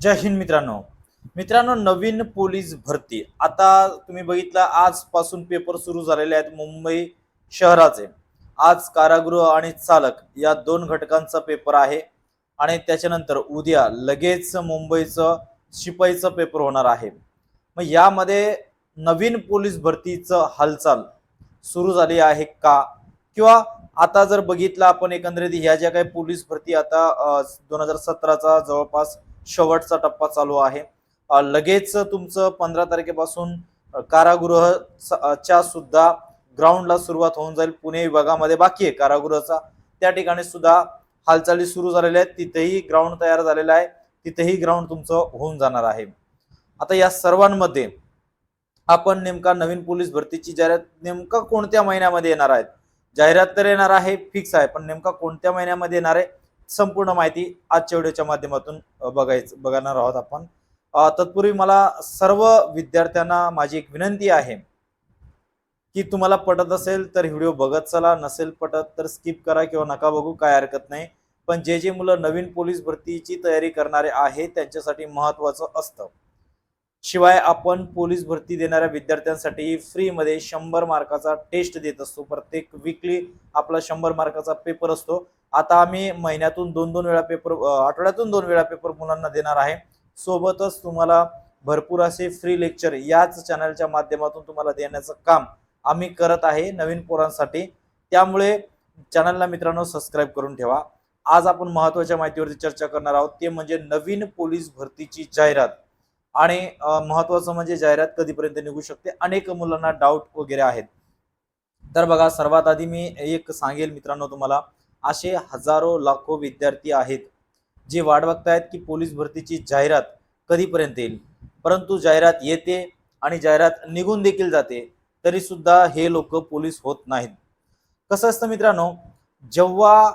जय हिंद मित्रांनो. मित्रांनो नवीन पोलीस भरती. आता तुम्ही बघितलं आजपासून पेपर सुरू झालेले आहेत मुंबई शहराचे. आज कारागृह आणि चालक या दोन घटकांचा पेपर आहे. आणि त्याच्यानंतर उद्या लगेच मुंबईचं शिपाईचं पेपर होणार आहे. मग यामध्ये नवीन पोलीस भरतीचं हालचाल सुरू झाली आहे का? किंवा आता जर बघितलं आपण एकंदरीत ह्या ज्या काही पोलीस भरती आता दोन हजार सतराचा जवळपास शेवटचा टप्पा चालू आहे. लगेच तुमचं पंधरा तारखेपासून कारागृह स- च्या सुद्धा ग्राउंडला सुरुवात होऊन जाईल. पुणे विभागामध्ये बाकी आहे कारागृहाचा. त्या ठिकाणी सुद्धा हालचाली सुरू झालेल्या आहेत. तिथेही ग्राउंड तयार झालेला आहे. तिथेही ग्राउंड तुमचं होऊन जाणार आहे. आता या सर्वांमध्ये आपण नेमका नवीन पोलीस भरतीची जाहिरात नेमका कोणत्या महिन्यामध्ये येणार आहेत जाहिरात तर येणार आहे फिक्स आहे पण नेमका कोणत्या महिन्यामध्ये येणार आहे? संपूर्ण माहिती आजच्या व्हिडिओच्या माध्यमातून बघायचं बघणार आहोत आपण. तत्पूर्वी मला सर्व विद्यार्थ्यांना माझी एक विनंती आहे की तुम्हाला पटत असेल तर व्हिडिओ बघत चला नसेल पटत तर स्किप करा किंवा नका बघू काय हरकत नाही. पण जे जे मुलं नवीन पोलीस भरतीची तयारी करणारे आहेत त्यांच्यासाठी महत्वाचं असतं. शिवाय आपण पोलीस भरती देणाऱ्या विद्यार्थ्यांसाठी फ्रीमध्ये शंभर मार्काचा टेस्ट देत असतो. प्रत्येक वीकली आपला शंभर मार्काचा पेपर असतो. आता आम्ही महिन्यातून दोन दोन वेळा पेपर आठवड्यातून दोन वेळा पेपर मुलांना देणार आहे. सोबतच तुम्हाला भरपूर असे फ्री लेक्चर याच चॅनलच्या माध्यमातून तुम्हाला देण्याचं काम आम्ही करत आहे नवीन पोरांसाठी. त्यामुळे चॅनलला मित्रांनो सबस्क्राईब करून ठेवा. आज आपण महत्त्वाच्या माहितीवरती चर्चा करणार आहोत. ते म्हणजे नवीन पोलीस भरतीची जाहिरात. आणि महत्त्वाचं महत्वाचं म्हणजे जाहिरात कधीपर्यंत निघू शकते? अनेक मुलांना डाऊट वगैरे आहेत. तर बघा सर्वात आधी मी एक सांगेल मित्रांनो तुम्हाला. असे हजारो लाखो विद्यार्थी आहेत जे वाट बघतायत की पोलीस भरतीची जाहिरात कधीपर्यंत येईल. परंतु जाहिरात येते आणि जाहिरात निघून देखील जाते तरीसुद्धा हे लोक पोलीस होत नाहीत. कसं असतं मित्रांनो जेव्हा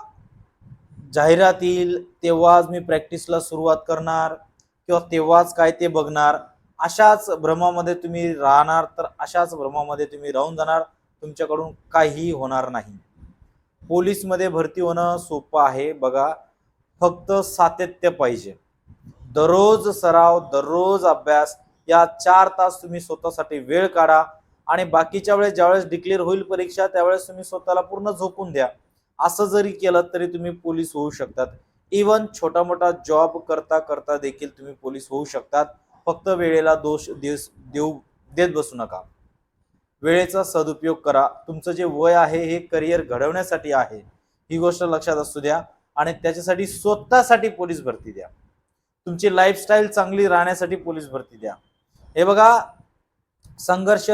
जाहिरात येईल तेव्हाच मी प्रॅक्टिसला सुरुवात करणार किंवा तेव्हाच काय ते बघणार अशाच भ्रमामध्ये तुम्ही राहणार तर अशाच भ्रमामध्ये तुम्ही राहून जाणार तुमच्याकडून काहीही होणार नाही. पोलीसमध्ये भरती होणं सोपं आहे. बघा फक्त सातत्य पाहिजे. दररोज सराव दररोज अभ्यास या चार तास तुम्ही स्वतःसाठी वेळ काढा आणि बाकीच्या वेळेस ज्यावेळेस डिक्लेअर होईल परीक्षा त्यावेळेस तुम्ही स्वतःला पूर्ण झोपून द्या. असं जरी केलं तरी तुम्ही पोलीस होऊ शकतात. इवन छोटा मोठा जॉब करता करता देखील तुम्ही पोलीस होऊ शकतात. फक्त वेळेला दोष देस देऊ देत बसू नका. वेळेचा सदुपयोग करा. तुमचं जे वय आहे हे करिअर घडवण्यासाठी आहे. ही गोष्ट लक्षात असू द्या आणि त्याच्यासाठी स्वतःसाठी पोलीस भरती द्या. तुमची लाईफस्टाईल चांगली राहण्यासाठी पोलीस भरती द्या. हे बघा संघर्ष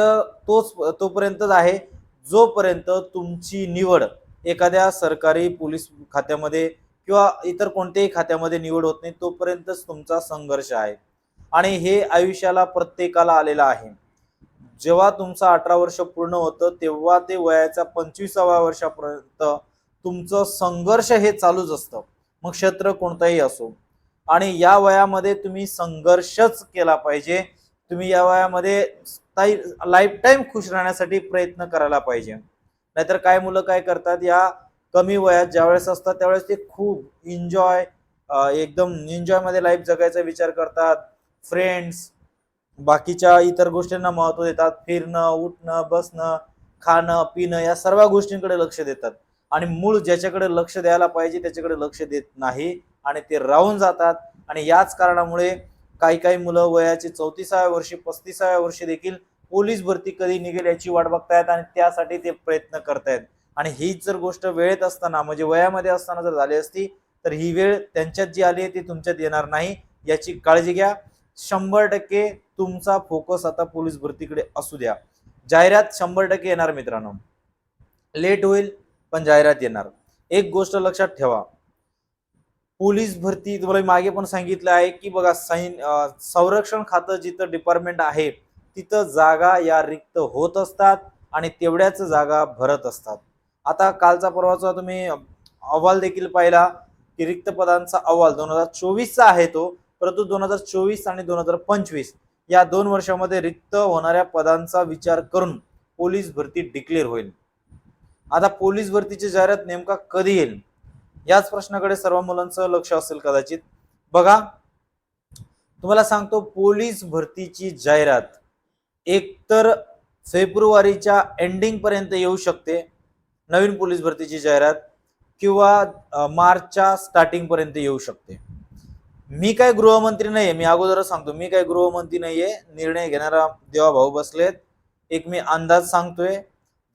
तोच तोपर्यंतच आहे जोपर्यंत तुमची निवड एखाद्या सरकारी पोलीस खात्यामध्ये किंवा इतर कोणत्याही खात्यामध्ये निवड होत नाही तोपर्यंतच तुमचा संघर्ष आहे. आणि हे आयुष्याला प्रत्येकाला आलेलं आहे. जेव्हा तुमचं अठरा वर्ष पूर्ण होतं तेव्हा ते वयाच्या पंचवीसाव्या वर्षापर्यंत तुमचं संघर्ष हे चालूच असतं. मग क्षेत्र कोणताही असो. आणि या वयामध्ये तुम्ही संघर्षच केला पाहिजे. तुम्ही या वयामध्ये लाईफ टाईम खुश राहण्यासाठी प्रयत्न करायला पाहिजे. नाहीतर काय मुलं काय करतात या कमी वयात ज्यावेळेस असतात त्यावेळेस ते खूप एन्जॉय एकदम एन्जॉयमध्ये लाईफ जगायचा विचार करतात. फ्रेंड्स बाकीच्या इतर गोष्टींना महत्त्व देतात. फिरणं उठणं बसणं खाणं पिणं या सर्व गोष्टींकडे लक्ष देतात. आणि मूळ ज्याच्याकडे लक्ष द्यायला पाहिजे त्याच्याकडे लक्ष देत नाही आणि ते राहून जातात. आणि याच कारणामुळे काही काही मुलं वयाचे चौतीसाव्या वर्षी पस्तीसाव्या वर्षी देखील पोलीस भरती कधी निघेल याची वाट बघतायत आणि त्यासाठी ते प्रयत्न करतायत. आणि हीच जर गोष्ट वेळेत असताना म्हणजे वयामध्ये असताना जर झाली असती तर ही वेळ त्यांच्यात जी आली आहे ती तुमच्यात येणार नाही. याची काळजी घ्या. शंभर टक्के तुमचा फोकस आता पोलीस भरतीकडे असू द्या. जाहिरात शंभर टक्के येणार मित्रांनो. लेट होईल पण जाहिरात येणार. एक गोष्ट लक्षात ठेवा. पोलीस भरती तुम्हाला मागे पण सांगितलं आहे की बघा सैन संरक्षण खातं जिथं डिपार्टमेंट आहे तिथं जागा या रिक्त होत असतात आणि तेवढ्याच जागा भरत असतात. आता कालचा परवाचा तुम्ही अहवाल देखील पाहिला की रिक्त पदांचा अहवाल दोन हजार चोवीसचा आहे तो परंतु दोन हजार चोवीस आणि दोन हजार पंचवीस या दोन वर्षामध्ये रिक्त होणाऱ्या पदांचा विचार करून पोलीस भरती डिक्लेअर होईल. आता पोलीस भरतीची जाहिरात नेमका कधी येईल? याच प्रश्नाकडे सर्व मुलांचं लक्ष असेल कदाचित. बघा तुम्हाला सांगतो पोलीस भरतीची जाहिरात एकतर फेब्रुवारीच्या एंडिंग पर्यंत येऊ शकते नवीन पोलीस भरतीची जाहिरात किंवा मार्चच्या स्टार्टिंग पर्यंत येऊ शकते. मी काय गृहमंत्री नाहीये मी अगोदरच सांगतो मी काय गृहमंत्री नाहीये निर्णय घेणारा देवा भाऊ बसलेत. एक मी अंदाज सांगतोय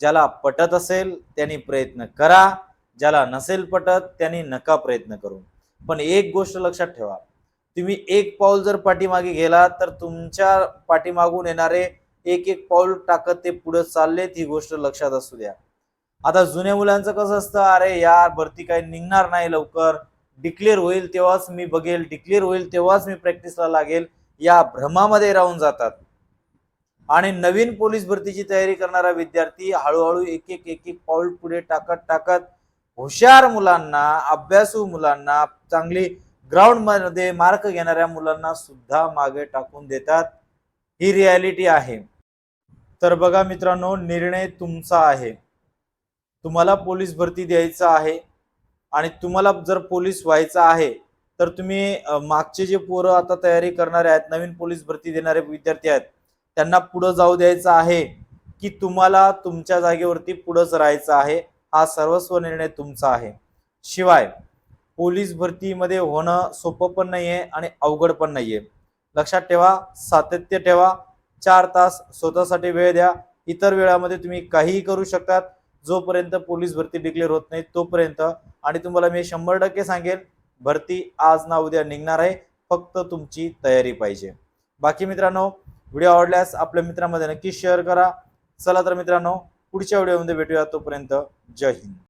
ज्याला पटत असेल त्यांनी प्रयत्न करा ज्याला नसेल पटत त्यांनी नका प्रयत्न करू. पण एक गोष्ट लक्षात ठेवा तुम्ही एक पाऊल जर पाठीमागे गेला तर तुमच्या पाठीमागून येणारे एक एक पाऊल टाकत ते पुढे चाललेत ही गोष्ट लक्षात असू द्या. आता जुन्या मुलांचं कसं असतं अरे यार भरती काही निघणार नाही लवकर. डिक्लेअर होईल तेव्हाच मी बघेल डिक्लेअर होईल तेव्हाच मी प्रॅक्टिसला लागेल या भ्रमामध्ये राहून जातात. आणि नवीन पोलीस भरतीची तयारी करणारा विद्यार्थी हळूहळू एक एक एक एक पाऊल पुढे टाकत टाकत हुशार मुलांना अभ्यासू मुलांना चांगली ग्राउंडमध्ये मार्क घेणाऱ्या मुलांना सुद्धा मागे टाकून देतात. ही रियालिटी आहे. तर बघा मित्रांनो निर्णय तुमचा आहे. तुम्हाला पोलीस भरती द्यायचा आहे. आणि तुम्हाला जर पोलीस व्हायचं आहे तर तुम्ही मागचे जे पोरं आता तयारी करणारे आहेत नवीन पोलीस भरती देणारे विद्यार्थी आहेत त्यांना पुढं जाऊ द्यायचं आहे की तुम्हाला तुमच्या जागेवरती पुढंच राहायचं आहे हा सर्वस्व निर्णय तुमचा आहे. शिवाय पोलीस भरतीमध्ये होणं सोपं पण नाही आहे आणि अवघड पण नाही आहे लक्षात ठेवा सातत्य ठेवा चार तास स्वतःसाठी वेळ द्या इतर वेळामध्ये तुम्ही काहीही करू शकतात जोपर्यंत पोलीस भरती डिक्लेअर होत नाही तोपर्यंत. आणि तुम्हाला मी शंभर टक्के सांगेल भरती आज ना उद्या निघणार आहे. फक्त तुमची तयारी पाहिजे. बाकी मित्रांनो व्हिडिओ आवडल्यास आपल्या मित्रांमध्ये नक्की शेअर करा. चला तर मित्रांनो पुढच्या व्हिडिओमध्ये भेटूया तोपर्यंत. जय हिंद.